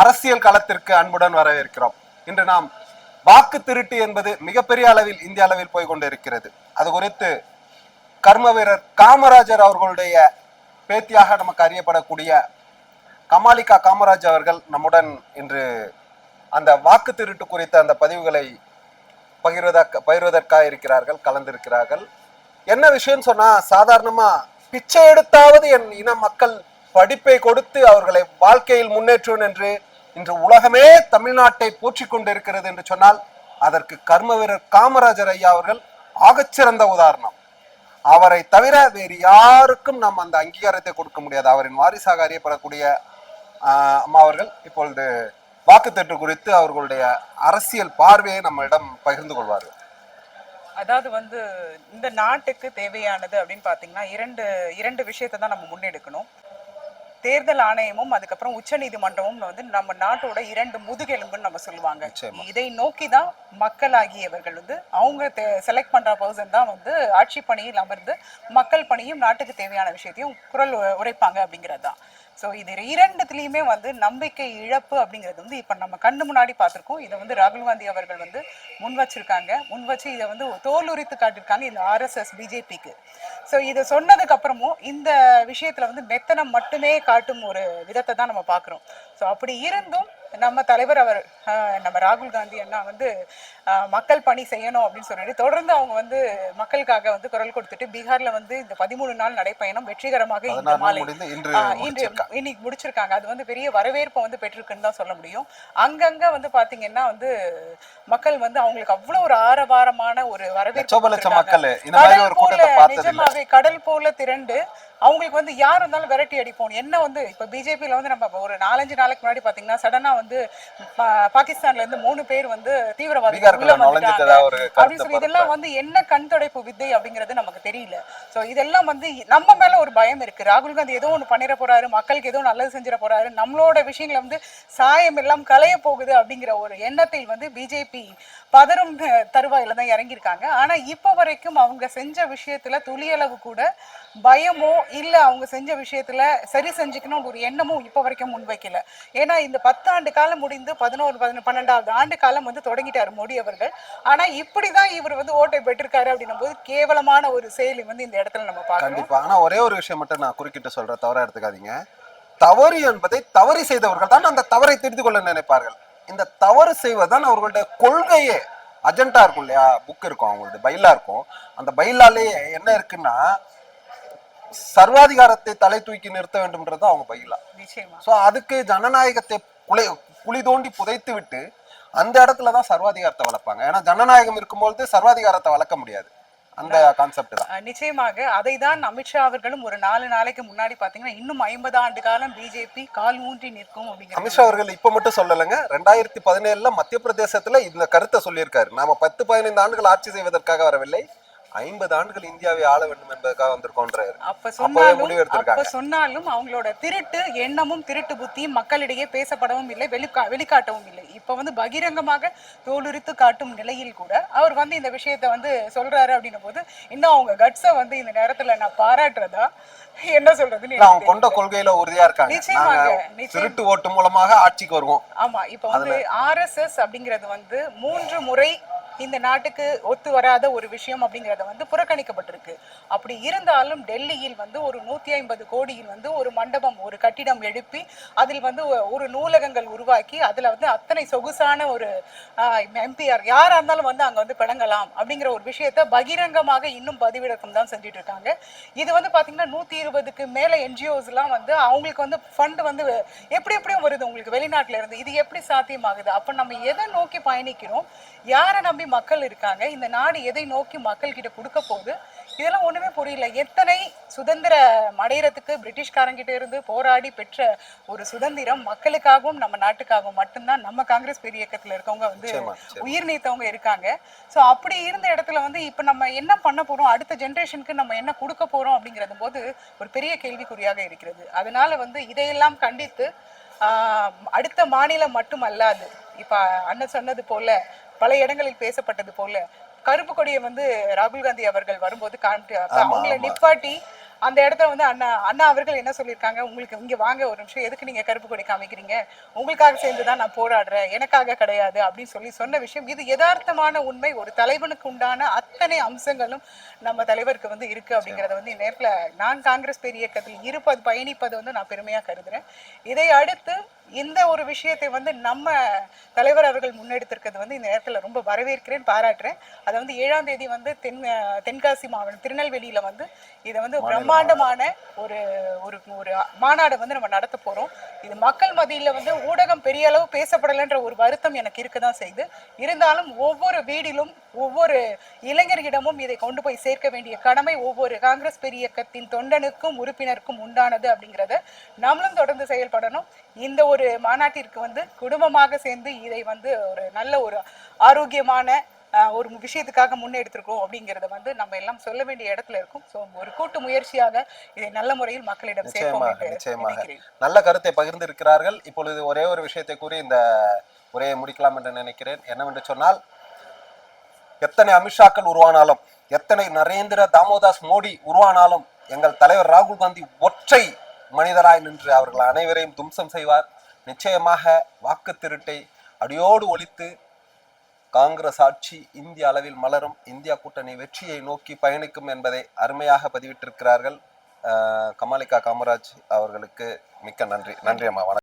அரசியல் களத்திற்கு அன்புடன் வரவேற்கிறோம். இன்று நாம் வாக்கு திருட்டு என்பது மிகப்பெரிய அளவில் இந்திய அளவில் போய் கொண்டிருக்கிறது. அது குறித்து கர்ம வீரர் காமராஜர் அவர்களுடைய பேத்தியாக நமக்கு அறியப்படக்கூடிய கமாலிகா காமராஜ் அவர்கள் நம்முடன் இன்று அந்த வாக்கு திருட்டு குறித்த அந்த பதிவுகளை பகிர்வதற்கு பகிர்வதற்காக இருக்கிறார்கள் கலந்திருக்கிறார்கள். என்ன விஷயம் சொன்னா சாதாரணமா பிச்சை எடுத்தாவது என் இன மக்கள் படிப்பை கொடுத்து அவர்களை வாழ்க்கையில் முன்னேற்றுவேன் என்று இன்று உலகமே தமிழ்நாட்டை போற்றிக் கொண்டிருக்கிறது என்று சொன்னால் அதற்கு கர்ம வீரர் காமராஜர் ஐயா அவர்கள் ஆகச்சிறந்த உதாரணம். அவரை தவிர வேறு யாருக்கும் நாம் அந்த அங்கீகாரத்தை கொடுக்க முடியாது. அவரின் வாரிசாக அறியப்படக்கூடிய அம்மா அவர்கள் இப்பொழுது வாக்குத்தட்டு குறித்து அவர்களுடைய அரசியல் பார்வையை நம்மிடம் பகிர்ந்து கொள்வார்கள். அதாவது வந்து இந்த நாட்டுக்கு தேவையானது அப்படின்னு பார்த்தீங்கன்னா இரண்டு இரண்டு விஷயத்தை தான் நம்ம முன்னெடுக்கணும். தேர்தல் ஆணையமும் அதுக்கப்புறம் உச்ச நீதிமன்றமும் வந்து நம்ம நாட்டோட இரண்டு முதுகெலும்புன்னு நம்ம சொல்லுவாங்க. இதை நோக்கி தான் மக்களாகியவர்கள் வந்து அவங்க செலக்ட் பண்ற பர்சன் தான் வந்து ஆட்சி பணியில் அமர்ந்து மக்கள் பணியும் நாட்டுக்கு தேவையான விஷயத்தையும் குரல் உரைப்பாங்க அப்படிங்கிறது தான் ஸோ இது இரண்டுத்துலேயுமே வந்து நம்பிக்கை இழப்பு அப்படிங்கிறது வந்து இப்போ நம்ம கண்ணு முன்னாடி பார்த்துருக்கோம். இதை வந்து ராகுல் காந்தி அவர்கள் வந்து முன் வச்சிருக்காங்க. முன் வச்சு இதை வந்து தோல் உரித்து காட்டியிருக்காங்க இந்த ஆர்எஸ்எஸ் பிஜேபிக்கு ஸோ இதை சொன்னதுக்கு அப்புறமும் இந்த விஷயத்துல வந்து மெத்தனம் மட்டுமே காட்டும் ஒரு விதத்தை தான் நம்ம பார்க்குறோம். ஸோ அப்படி இருந்தும் நம்ம தலைவர் அவர் நம்ம ராகுல் காந்தி அண்ணா வந்து மக்கள் பணி செய்யணும் அப்படின்னு சொல்லிட்டு தொடர்ந்து அவங்க வந்து மக்களுக்காக வந்து குரல் கொடுத்துட்டு பீகார்ல வந்து இந்த பதிமூணு நாள் நடைப்பயணம் வெற்றிகரமாக இந்த மாலை இன்று இன்னைக்கு முடிச்சிருக்காங்க. அது வந்து பெரிய வரவேற்பை வந்து பெற்றிருக்குன்னு தான் சொல்ல முடியும். அங்கங்க வந்து பாத்தீங்கன்னா வந்து மக்கள் வந்து அவங்களுக்கு அவ்வளவு ஒரு ஆரவாரமான ஒரு வரவேற்பு கடல் போல திரண்டு அவங்களுக்கு வந்து யார் இருந்தாலும் விரட்டி அடிப்போம். என்ன வந்து இப்ப பிஜேபியில வந்து நம்ம ஒரு நாலஞ்சு நாளைக்கு முன்னாடி பாத்தீங்கன்னா சடனா வந்து பாகிஸ்தான்ல இருந்து மூணு பேர் வந்து ஒரு அப்படின்னு சொல்லி இதெல்லாம் வந்து என்ன கண் துடைப்பு வித்தை அப்படிங்கிறது நமக்கு தெரியல. சோ இதெல்லாம் வந்து நம்ம மேல ஒரு பயம் இருக்கு. ராகுல் காந்தி ஏதோ ஒண்ணு பண்ணிட போறாரு மக்களுக்கு ஏதோ நல்லது செஞ்சிட போறாரு நம்மளோட விஷயங்களை வந்து சாயம் எல்லாம் கலைய போகுது அப்படிங்கிற ஒரு எண்ணத்தில் வந்து பிஜேபி பதறும் அஹ், தருவாயில தான் இறங்கியிருக்காங்க. ஆனா இப்ப வரைக்கும் அவங்க செஞ்ச விஷயத்துல துளியளவு கூட பயமோ இல்லை அவங்க செஞ்ச விஷயத்தில் சரி செஞ்சுக்கணும்னு ஒரு எண்ணமும் இப்போ வரைக்கும் முன்வைக்கல. ஏன்னா இந்த பத்தாண்டு காலம் முடிந்து பதினோரு பதினொன்று பன்னெண்டாவது ஆண்டு காலம் வந்து தொடங்கிட்டார் மோடி அவர்கள். ஆனால் இப்படி தான் இவர் வந்து ஓட்டை பெற்றிருக்காரு அப்படின்னும் போது கேவலமான ஒரு செயலி வந்து இந்த இடத்துல நம்ம பார்க்கணும் கண்டிப்பா. ஆனால் ஒரே ஒரு விஷயம் மட்டும் நான் குறுக்கிட்டு சொல்கிறேன் தவறாக எடுத்துக்காதீங்க. தவறு என்பதை தவறு செய்தவர்கள் தான் அந்த தவறை தெரிந்து கொள்ள நினைப்பார்கள். இந்த தவறு செய்வதுதான் அவர்களுடைய கொள்கையே. அஜெண்டா இருக்கும் இல்லையா? புக் இருக்கும் அவங்களுடைய பைலா இருக்கும். அந்த பைலாலேயே என்ன இருக்குன்னா சர்வாதிகாரத்தை தலை தூக்கி நிறுத்த வேண்டும்ன்றது அவங்க நிச்சயமா. சோ அதுக்கு ஜனநாயகத்தை குலை குழி தோண்டி புதைத்து விட்டு அந்த இடத்துல தான் சர்வாதிகாரத்தை வளர்ப்பாங்க. ஏன்னா ஜனநாயகம் இருக்கும்பொழுது சர்வாதிகாரத்தை வளர்க்க முடியாது. அந்த கான்செப்ட் தான். நிச்சயமாக அதை தான் அமித்ஷா அவர்களும் ஒரு நாலு நாளைக்கு முன்னாடி பாத்தீங்கன்னா இன்னும் ஐம்பது ஆண்டு காலம் பிஜேபி கால் ஊன்றி நிற்கும் அப்படிங்கிற அமித்ஷா அவர்கள் இப்ப மட்டும் சொல்லலைங்க. ரெண்டாயிரத்தி பதினேழுல மத்திய பிரதேசத்துல இந்த கருத்தை சொல்லியிருக்காரு. நாம பத்து பதினைந்து ஆண்டுகள் ஆட்சி செய்வதற்காக வரவில்லை. ஐம்பது ஆண்டுகள் இந்தியாவை ஆள வேண்டும் என்பதற்காக வந்திருக்கோன்றாரு அப்ப சொன்னாலும் சொன்னாலும் அவங்களோட திருட்டு எண்ணமும் திருட்டு புத்தியும் மக்களிடையே பேசப்படவும் இல்லை வெளிக்கா வெளிக்காட்டவும் இல்லை. இப்ப வந்து பகிரங்கமாக தோலுரித்து காட்டும் நிலையில் கூட அவர் வந்து இந்த விஷயத்த வந்து சொல்றாரு அப்படின்னும் போது இன்னும் அவங்க கட்ஸை வந்து இந்த நேரத்துல நான் பாராட்டுறதா? என்ன சொல்றதுன்னு அவங்க கொண்ட கொள்கையில உறுதியா இருக்காங்க. நிச்சயமாக. திருட்டு ஓட்டு மூலமாக ஆட்சிக்கு வருவோம். ஆமா இப்ப வந்து ஆர்எஸ்எஸ் அப்படிங்கிறது வந்து மூன்று முறை இந்த நாட்டுக்கு ஒத்து வராத ஒரு விஷயம் அப்படிங்கிறத வந்து புறக்கணிக்கப்பட்டிருக்கு. அப்படி இருந்தாலும் டெல்லியில் வந்து ஒரு நூத்தி ஐம்பது கோடியில் வந்து ஒரு மண்டபம் ஒரு கட்டிடம் எழுப்பி அதில் வந்து ஒரு நூலகங்கள் உருவாக்கி அதுல வந்து அத்தனை சொகுசான ஒரு எம்பிஆர் யாரா இருந்தாலும் வந்து அங்க வந்து பிணங்கலாம் அப்படிங்கிற ஒரு விஷயத்த பகிரங்கமாக இன்னும் பதிவிறக்கம் தான் செஞ்சுட்டு இருக்காங்க இது வந்து பாத்தீங்கன்னா நூத்தி இருபதுக்கு மேல என்ஜிஓஸ் எல்லாம் வந்து அவங்களுக்கு வந்து ஃபண்ட் வந்து எப்படி எப்படியும் வருது உங்களுக்கு வெளிநாட்டுல இருந்து. இது எப்படி சாத்தியமாகுது? அப்ப நம்ம எதை நோக்கி பயணிக்கிறோம்? யாரை நம்பி மக்கள் இருக்காங்க. இந்த நாடு எதை நோக்கி மக்கள் கிட்ட கொடுக்க போகுது? இதெல்லாம் ஒண்ணுமே புரியல. எத்தனை சுதந்திரம் அடையறதுக்கு பிரிட்டிஷ்காரங்கிட்ட இருந்து போராடி பெற்ற ஒரு சுதந்திரம் மக்களுக்காகவும் நம்ம நாட்டுக்காகவும் மட்டும்தான் நம்ம காங்கிரஸ் பெரிய இயக்கத்துல இருக்கவங்க வந்து. உயிர் நீத்தவங்க இருக்காங்க. சோ அப்படி இருந்த இடத்துல வந்து இப்ப நம்ம என்ன பண்ண போறோம்? அடுத்த ஜெனரேஷனுக்கு நம்ம என்ன கொடுக்க போறோம் அப்படிங்கிறது போது ஒரு பெரிய கேள்விக்குறியாக இருக்கிறது. அதனால வந்து இதையெல்லாம் கண்டித்து அடுத்த மாநிலம் மட்டுமல்லாது இப்ப அண்ணன் சொன்னது போல பல இடங்களில் பேசப்பட்டது போல கருப்பு கொடியை வந்து ராகுல் காந்தி அவர்கள் வரும்போது காமிட்டு அவங்கள. நிப்பாட்டி அந்த இடத்துல வந்து அண்ணா அண்ணா அவர்கள் என்ன சொல்லியிருக்காங்க? உங்களுக்கு இங்க வாங்க ஒரு நிமிஷம். எதுக்கு நீங்க கருப்பு கொடி காமிக்கிறீங்க? உங்களுக்காக சேர்ந்து தான் நான் போராடுறேன். எனக்காக கிடையாது அப்படின்னு சொல்லி சொன்ன விஷயம். இது யதார்த்தமான உண்மை. ஒரு தலைவனுக்கு உண்டான அத்தனை அம்சங்களும் நம்ம தலைவருக்கு வந்து இருக்கு அப்படிங்கறத வந்து நேரத்துல நான் காங்கிரஸ் பேர் இயக்கத்தில் இருப்பது பயணிப்பது வந்து நான் பெருமையா கருதுறேன். இதை அடுத்து இந்த ஒரு விஷயத்தை வந்து நம்ம தலைவர் அவர்கள் முன்னெடுத்திருக்கிறது வந்து இந்த நேரத்துல ரொம்ப வரவேற்கிறேன் பாராட்டுறேன். அதை வந்து ஏழாம் தேதி வந்து தென் தென்காசி மாவட்டம் திருநெல்வேலியில வந்து இதை வந்து பிரம்மாண்டமான ஒரு ஒரு ஒரு மாநாடை வந்து நம்ம நடத்த போறோம். இது மக்கள் மத்தியில் வந்து ஊடகம் பெரிய அளவு பேசப்படலைன்ற ஒரு வருத்தம் எனக்கு இருக்க தான் செய்யுது இருந்தாலும் ஒவ்வொரு வீடிலும் ஒவ்வொரு இளைஞர்களிடமும் இதை கொண்டு போய் சேர்க்க வேண்டிய கடமை ஒவ்வொரு காங்கிரஸ் பெரிய இயக்கத்தின் தொண்டனுக்கும் உறுப்பினருக்கும் உண்டானது அப்படிங்கிறத நம்மளும் தொடர்ந்து செயல்படணும். இந்த ஒரு மாநாட்டிற்கு வந்து குடும்பமாக சேர்ந்து இதை வந்து ஒரு நல்ல ஒரு ஆரோக்கியமான ஒரு விஷயத்துக்காக முன்னெடுத்திருக்கோம் அப்படிங்கறத வந்து நம்ம எல்லாம் சொல்ல வேண்டிய இடத்துல இருக்கும். ஸோ ஒரு கூட்டு முயற்சியாக இதை நல்ல முறையில் மக்களிடம் நிச்சயமாக நிச்சயமாக. நல்ல கருத்தை பகிர்ந்திருக்கிறார்கள். இப்பொழுது ஒரே ஒரு விஷயத்தை கூறி இந்த உரையை முடிக்கலாம் என்று நினைக்கிறேன். என்னவென்று சொன்னால் எத்தனை அமித்ஷாக்கள் உருவானாலும் எத்தனை நரேந்திர தாமோதாஸ் மோடி உருவானாலும் எங்கள் தலைவர் ராகுல் காந்தி ஒற்றை மனிதராய் நின்று அவர்கள் அனைவரையும் தும்சம் செய்வார். நிச்சயமாக வாக்கு திருட்டை அடியோடு ஒழித்து காங்கிரஸ் ஆட்சி இந்திய அளவில் மலரும் இந்தியா கூட்டணி வெற்றியை நோக்கி பயணிக்கும் என்பதை அருமையாக பதிவிட்டிருக்கிறார்கள். கமாலிகா காமராஜ் அவர்களுக்கு மிக்க நன்றி. நன்றி அம்மா. வணக்கம்.